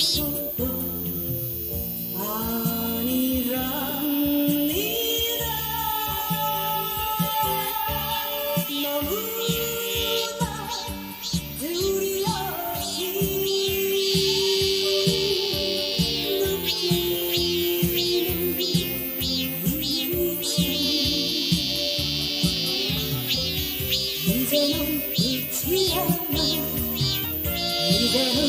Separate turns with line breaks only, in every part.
미소도 아니랍니다. 너무나 두려워진 느끼는 이제는 끝이야만 이제는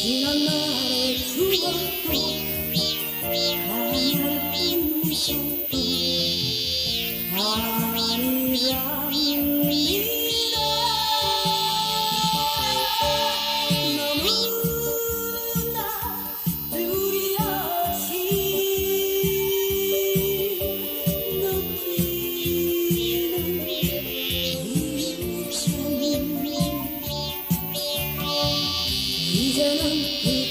지난 날의 추억도 이제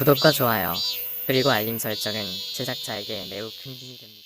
구독과 좋아요, 그리고 알림 설정은 제작자에게 매우 큰 힘이 됩니다.